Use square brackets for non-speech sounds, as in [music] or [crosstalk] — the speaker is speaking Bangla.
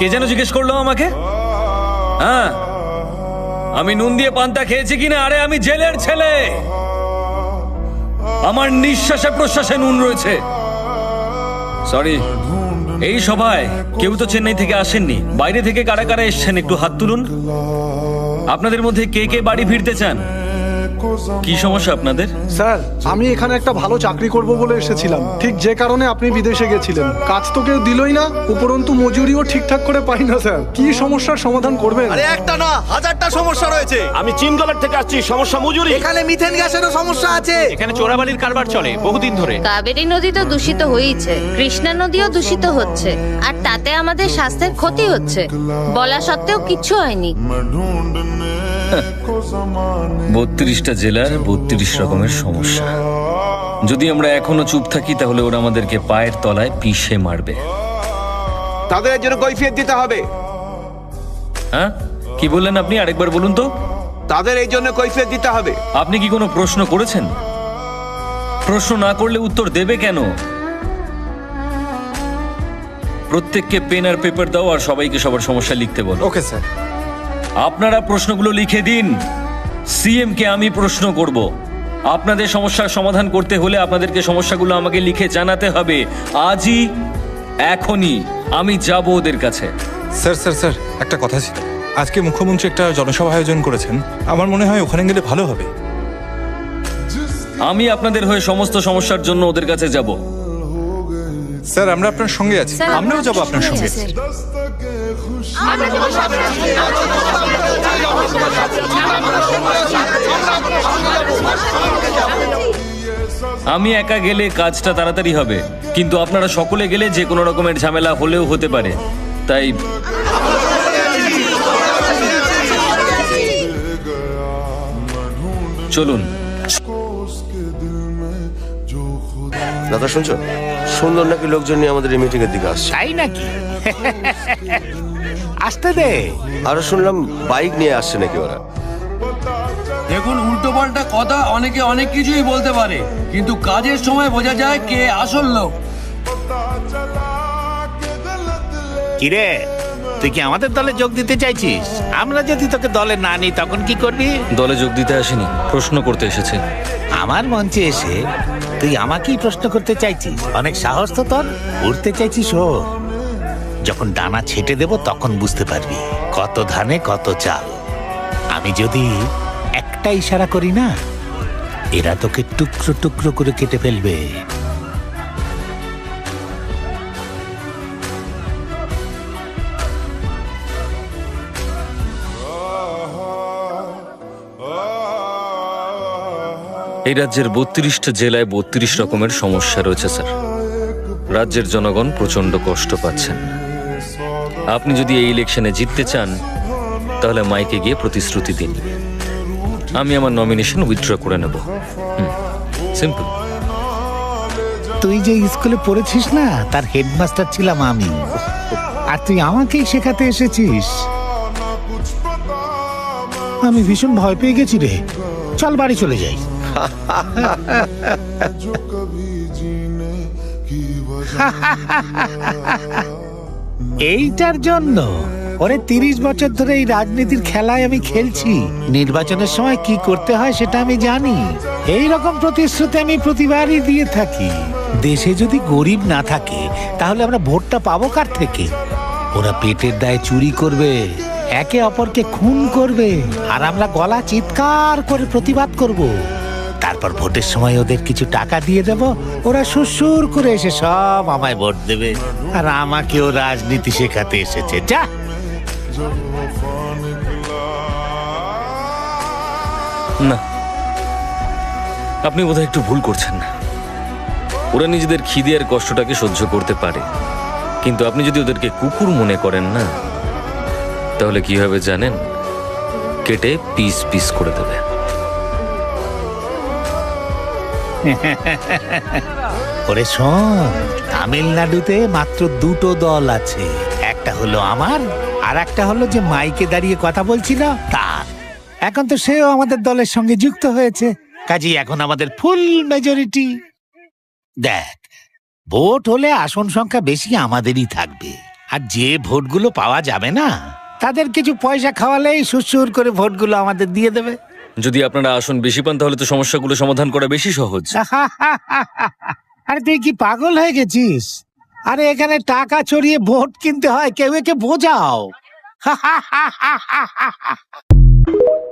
কে যেন জিজ্ঞেস করল আমাকে? হ্যাঁ আমি নুন দিয়ে পান্তা খেয়েছি কিনা? আরে, আমি জেলের ছেলে। আমার নিঃশ্বাসে প্রশ্বাসে নুন রয়েছে। সরি এই সভায় কেউ তো চেন্নাই থেকে আসেননি। বাইরে থেকে কারা কারা এসছেন, একটু হাত তুলুন। আপনাদের মধ্যে কে কে বাড়ি ফিরতে চান? কি সমস্যা আপনাদের? স্যার আমি এখানে একটা ভালো চাকরি করব বলে এসেছিলাম। ঠিক যে কারণে আপনি বিদেশে গেছিলেন। কাজ তো কেউ দিলই না উপরন্তু মজুরিও ঠিকঠাক করে পাই না স্যার। কি সমস্যার সমাধান করবেন? আরে একটা না হাজারটা সমস্যা রয়েছে। আমি চিমগলার থেকে আসছি সমস্যা মজুরি। এখানে মিথেন গ্যাসেরও সমস্যা আছে। এখানে চোরাবালির কারবার চলে বহুদিন ধরে। কাবেরী নদী তো দূষিত হয়েছে কৃষ্ণা নদীও দূষিত হচ্ছে আর তাতে আমাদের স্বাস্থ্যের ক্ষতি হচ্ছে। বলা সত্ত্বেও কিচ্ছু হয়নি। বত্রিশটা জেলার বত্রিশ রকমের সমস্যা। যদি আমরা এখনও চুপ থাকি তাহলে ওরা আমাদেরকে পায়ের তলায় পিষে মারবে। তাদের এর জন্য কৈফিয়ত দিতে হবে। হ্যাঁ? কি বললেন আপনি? আরেকবার বলুন তো। তাদের এই জন্য কৈফিয়ত দিতে হবে। আপনি কি কোনো প্রশ্ন করেছেন? প্রশ্ন না করলে উত্তর দেবে কেন? প্রত্যেককে পেন আর পেপার দাও আর সবাইকে সবার সমস্যা লিখতে বলো। ওকে স্যার আপনারা প্রশ্নগুলো লিখে দিন। সিএম কে আমি প্রশ্ন করব। আপনাদের সমস্যার সমাধান করতে হলে আপনাদেরকে সমস্যাগুলো আমাকে লিখে জানাতে হবে। আজই এখনই। আমি যাব ওদের কাছে। স্যার স্যার স্যার একটা কথা ছিল। আজকে মুখ্যমন্ত্রী একটা জনসভা আয়োজন করেছেন। আমার মনে হয় ওখানে গেলে ভালো হবে। আমি আপনাদের হয়ে সমস্ত সমস্যার জন্য ওদের কাছে যাব। স্যার আমরা আপনার সঙ্গে আছি। আমরাও যাব আপনার সঙ্গে আমি একা গেলে কাজটা তাড়াতাড়ি হবে কিন্তু আপনারা সকলে গেলে যে কোনো রকমের ঝামেলা হলেও হতে পারে। তাই চলুন। দাদা শুনছো? সুন্দর নাকি লোকজন নিয়ে আমাদের এই মিটিং এর দিকে আসছে? তাই নাকি? আসতে দে। আরও শুনলাম বাইক নিয়ে আসছে নাকি ওরা। দেখুন উল্টো পাল্টা কথা অনেকে অনেক কিছুই বলতে পারে কিন্তু কাজের সময় বোঝা যায় কে আসল লোক। কিরে তুই কি আমাদের দলে যোগ দিতে চাইছিস? আমরা যদি তোকে দলে না নিই তখন কি করবি? দলে যোগ দিতে আসেনি প্রশ্ন করতে এসেছে। আমার মঞ্চে এসে তুই আমাকেই প্রশ্ন করতে চাইছিস? অনেক সাহস তো তোর। উঠতে চাইছিস ও। যখন ডানা ছেটে দেব, তখন বুঝতে পারবি কত ধানে, কত চাল। আমি যদি একটা ইশারা করি না, এরা তোকে টুকরো টুকরো করে কেটে ফেলবে। এই রাজ্যের বত্রিশটা জেলায় বত্রিশ রকমের সমস্যা রয়েছে, স্যার। রাজ্যের জনগণ প্রচণ্ড কষ্ট পাচ্ছেন। আপনি যদি এই ইলেকশনে জিততে চান, তাহলে মাইকে গিয়ে প্রতিশ্রুতি দিন। আমি আমার নমিনেশন উইথড্র করে নেব। সিম্পল। তুই যে স্কুলে পড়েছিস না, তার হেডমাস্টার ছিলাম আমি। আর তুই আমাকেই শেখাতে এসেছিস। আমি ভীষণ ভয় পেয়ে গেছি রে। চল বাড়ি চলে যাই। এইটার জন্য? ওরে তিরিশ বছর ধরে এই রাজনীতির খেলায় আমি খেলছি। নির্বাচনের সময় কি করতে হয় সেটা আমি জানি। এই রকম প্রতিশ্রুতি আমি প্রতিবারই দিয়ে থাকি। দেশে যদি গরিব না থাকে, তাহলে আমরা ভোটটা পাবো কার থেকে? ওরা পেটের দায়ে চুরি করবে, একে অপরকে খুন করবে, আর আমরা গলা চিৎকার করে প্রতিবাদ করব। তারপর ভোটের সময় ওদের কিছু টাকা দিয়ে দেব। ওরা সুসুর করে এসে সব আমায় ভোট দেবে। আর আমাকেও রাজনীতি শেখাতে এসেছে। যা। না, আপনি বোধহয় একটু ভুল করছেন। না ওরা নিজেদের খিদে আর কষ্টটাকে সহ্য করতে পারে। কিন্তু আপনি যদি ওদেরকে কুকুর মনে করেন না, তাহলে কি হবে জানেন? কেটে পিস পিস করে দেবে। ওরে শোন, তামিলনাড়ুতে মাত্র দুটো দল আছে। একটা হলো আমার, আর একটা হলো যে মাইকে দাঁড়িয়ে কথা বলছিল তার। এখন তো সেও আমাদের দলের সঙ্গে যুক্ত হয়েছে কাজী এখন আমাদের ফুল মেজরিটি দেখ, ভোট হলে আসন সংখ্যা বেশি আমাদেরই থাকবে, আর যে ভোটগুলো পাওয়া যাবে না, তাদের কিছু পয়সা খাওয়ালেই সুসুর করে ভোটগুলো আমাদের দিয়ে দেবে। যদি আপনারা আসন বেশি পান, তাহলে তো সমস্যাগুলো সমাধান করা বেশি সহজ। [laughs] আরে তুই কি পাগল হয়ে গেছিস? আরে এখানে টাকা চড়িয়ে ভোট কিনতে হয়, কেউ একে বোঝাও। [laughs]